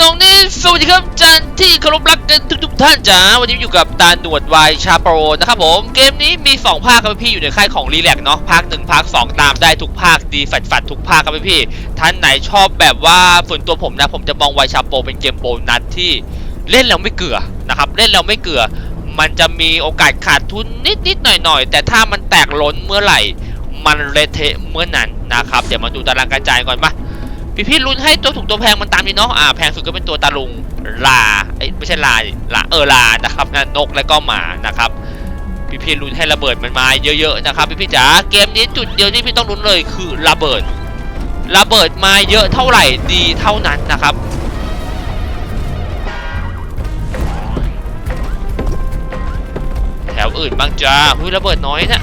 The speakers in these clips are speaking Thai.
สวัสดีครับจันที่เคารพรักกันทุกๆท่านจ้าวันนี้อยู่กับตาหนวดวายชาโปรนะครับผมเกมนี้มี 2 ภาคครับพี่อยู่ในค่ายของรีแลกเนาะภาค1ภาค2 ตามได้ทุกภาคดีแฟดฟัดทุกภาคครับพี่ท่านไหนชอบแบบว่าส่วนตัวผมนะ ผมจะมองวายชาโปรเป็นเกมโบนัสที่เล่นแล้วไม่เกลือนะครับเล่นแล้วไม่เกลือ มันจะมีโอกาสขาดทุนนิดๆหน่อยๆ แต่ถ้ามันแตกล้นเมื่อไหร่ มันเละเทะเมื่อนั้นนะครับเดี๋ยวมาดูตารางกระจายก่อนมา พี่พี่ลุ้นให้ตัวถูกตัวแพงมันตามนี้เนาะอ่าแพงสุดก็เป็นตัวตาลุงลาเอ้ยไม่ใช่ลาลาเออลานะครับนะนกและก็หมานะครับพี่พี่ลุ้นให้ระเบิดมันมาเยอะๆนะครับพี่พี่จ๋าเกมนี้จุดเดียวที่พี่ต้องลุ้นเลยคือระเบิด ระเบิดมาเยอะเท่าไหร่ดีเท่านั้นนะครับแถวอื่นบ้างจ้าหุ้ยระเบิดน้อยนะ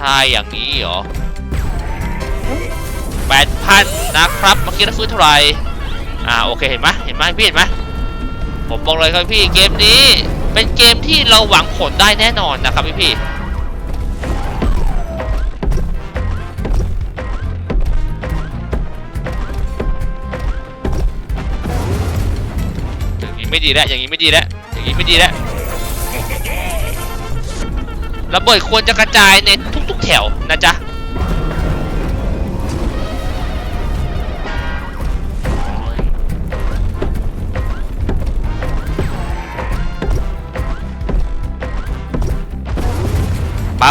ถ้าอย่างนี้เหรอ แปดพันนะครับเมื่อกี้เราซื้อเท่าไหร่อ่าโอเคเห็นไหมเห็นไหมพี่เห็นไหมผมบอกเลยครับพี่เกมนี้เป็นเกมที่เราหวังผลได้แน่นอนนะครับพี่พี่อย่างนี้ไม่ดีแล้วอย่างนี้ไม่ดีแล้วอย่างนี้ไม่ดีแล้วระเบิดควรจะกระจายในทุกๆแถวนะจ๊ะ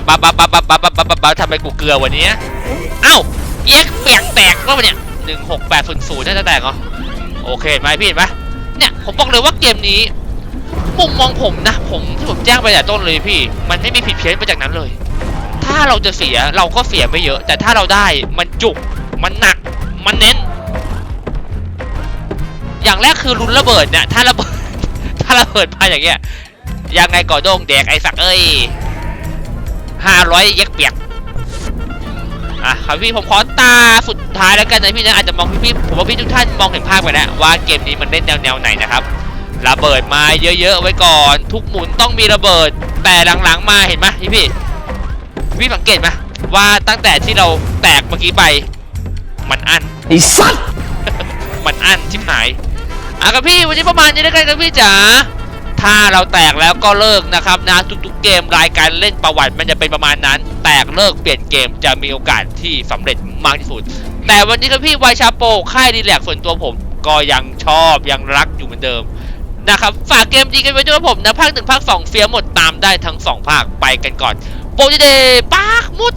บ้าบ้าบ้าบ้าบ้าบ้าบ้าบ้าบ้าบทำไมกูเกลือวันนี้เอ้าเอ็กเปียกแตกก็เนี่ยหนึ่งหกแปดศูนย์ศูนย์น่าจะแตกเหรอโอเคไหมพี่เห็นไหมเนี่ยผมบอกเลยว่าเกมนี้มุมมองผมนะ ผมที่ผมแจ้งไปแต่ต้นเลยพี่ มันไม่มีผิดเพี้ยนไปจากนั้นเลย ถ้าเราจะเสียเราก็เสียไม่เยอะ แต่ถ้าเราได้มันจุกมันหนักมันเน้น อย่างแรกคือลุนระเบิดเนี่ยถ้าระเบิดถ้าระเบิดมาอย่างเงี้ยยังไงก่อโด่งแดกไอ้สักเอ้ย ห้าร้อยเย็กเปียกอะครับพี่ผมขอตาสุดท้ายแล้วกันนะพี่นะอาจจะมองพี่พี่ผมว่าพี่ทุกท่านมองเห็นภาพไปแล้วว่าเกมนี้มันเล่นแนวแนวไหนนะครับระเบิดมาเยอะๆไว้ก่อน ทุกหมุนต้องมีระเบิด แต่หลังๆมาเห็นไหมพี่พี่พี่สังเกตไหมว่าตั้งแต่ที่เราแตกเมื่อกี้ไป มันอั้นไอ้สัตว์มันอั้นชิบหายอะครับพี่วันนี้ประมาณนี้แล้วกันครับพี่จ๋า ถ้าเราแตกแล้วก็เลิกนะครับนะทุกๆเกมรายการเล่นประวัติมันจะเป็นประมาณนั้น แตกเลิกเปลี่ยนเกมจะมีโอกาสที่สำเร็จมากที่สุด แต่วันนี้ครับพี่ไวชาโปค่ายดีแลกส่วนตัวผมก็ยังชอบยังรักอยู่เหมือนเดิมนะครับฝากเกมดีกันไว้ด้วยผมนะภาคหนึ่งภาคสองเฟียหมดตามได้ทั้งสองภาคไปกันก่อนโปรดีเดย์ปากมุด